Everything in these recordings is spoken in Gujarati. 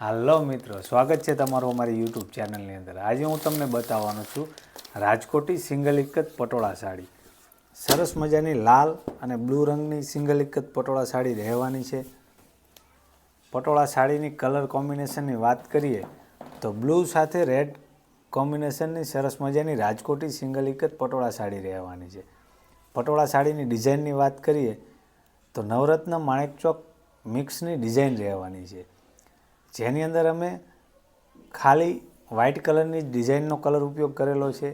હાલો મિત્રો, સ્વાગત છે તમારું અમારી યુટ્યુબ ચેનલની અંદર. આજે હું તમને બતાવવાનો છું રાજકોટી સિંગલ જ પટોળા સાડી. સરસ મજાની લાલ અને બ્લુ રંગની સિંગલ જ પટોળા સાડી રહેવાની છે. પટોળા સાડીની કલર કોમ્બિનેશનની વાત કરીએ તો બ્લુ સાથે રેડ કોમ્બિનેશનની સરસ મજાની રાજકોટી સિંગલ જ પટોળા સાડી રહેવાની છે. પટોળા સાડીની ડિઝાઇનની વાત કરીએ તો નવરત્ન માણેકચોક મિક્સની ડિઝાઇન રહેવાની છે. જેની અંદર અમે ખાલી વ્હાઇટ કલરની ડિઝાઇનનો કલર ઉપયોગ કરેલો છે.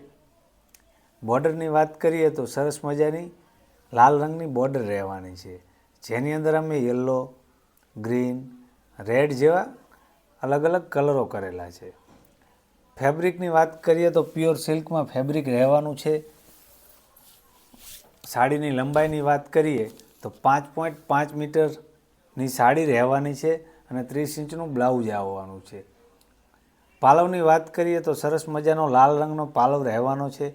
બોર્ડરની વાત કરીએ તો સરસ મજાની લાલ રંગની બોર્ડર રહેવાની છે. જેની અંદર અમે યલો ગ્રીન રેડ જેવા અલગ અલગ કલરો કરેલા છે. ફેબ્રિકની વાત કરીએ તો પ્યોર સિલ્કમાં ફેબ્રિક રહેવાનું છે. સાડીની લંબાઈની વાત કરીએ તો પાંચ પોઈન્ટ પાંચ મીટરની સાડી રહેવાની છે. અને ત્રીસ ઇંચનું બ્લાઉઝ આવવાનું છે. પાલવની વાત કરીએ તો સરસ મજાનો લાલ રંગનો પાલવ રહેવાનો છે.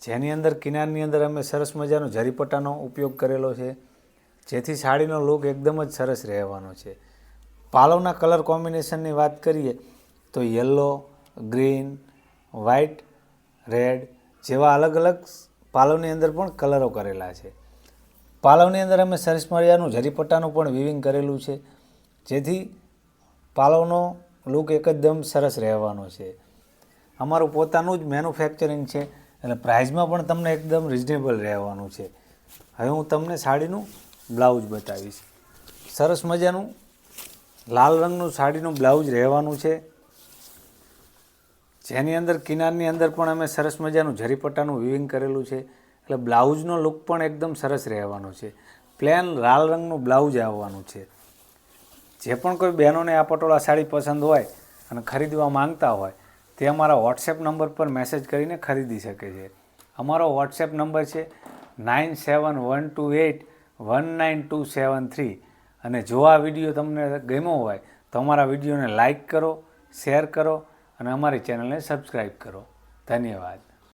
જેની અંદર, કિનારની અંદર અમે સરસ મજાનો જરીપટ્ટાનો ઉપયોગ કરેલો છે. જેથી સાડીનો લુક એકદમ જ સરસ રહેવાનો છે. પાલવના કલર કોમ્બિનેશનની વાત કરીએ તો યલો ગ્રીન વ્હાઇટ રેડ જેવા અલગ અલગ પાલવની અંદર પણ કલરો કરેલા છે. પાલવની અંદર અમે સરસ મજાનું જરીપટ્ટાનું પણ વિવિંગ કરેલું છે. જેથી પાલવનો લુક એકદમ સરસ રહેવાનો છે. અમારું પોતાનું જ મેન્યુફેક્ચરિંગ છે એટલે પ્રાઇઝમાં પણ તમને એકદમ રિઝનેબલ રહેવાનું છે. હવે હું તમને સાડીનું બ્લાઉઝ બતાવીશ. સરસ મજાનું લાલ રંગનું સાડીનું બ્લાઉઝ રહેવાનું છે. જેની અંદર કિનારની અંદર પણ અમે સરસ મજાનું જરીપટ્ટાનું વિવિંગ કરેલું છે. એટલે બ્લાઉઝનો લુક પણ એકદમ સરસ રહેવાનો છે. પ્લેન લાલ રંગનું બ્લાઉઝ આવવાનું છે. જે પણ કોઈ બહેનોને આ પટોળા સાડી પસંદ હોય અને ખરીદવા માંગતા હોય, તે અમારા વોટ્સએપ નંબર પર મેસેજ કરીને ખરીદી શકે છે. અમારો વોટ્સએપ નંબર છે nine seven one two eight one nine two seven three અને જો આ વીડિયો તમને ગમ્યો હોય, તો અમારા વિડીયોને લાઇક કરો શેર કરો અને અમારી ચેનલને સબસ્ક્રાઈબ કરો. ધન્યવાદ.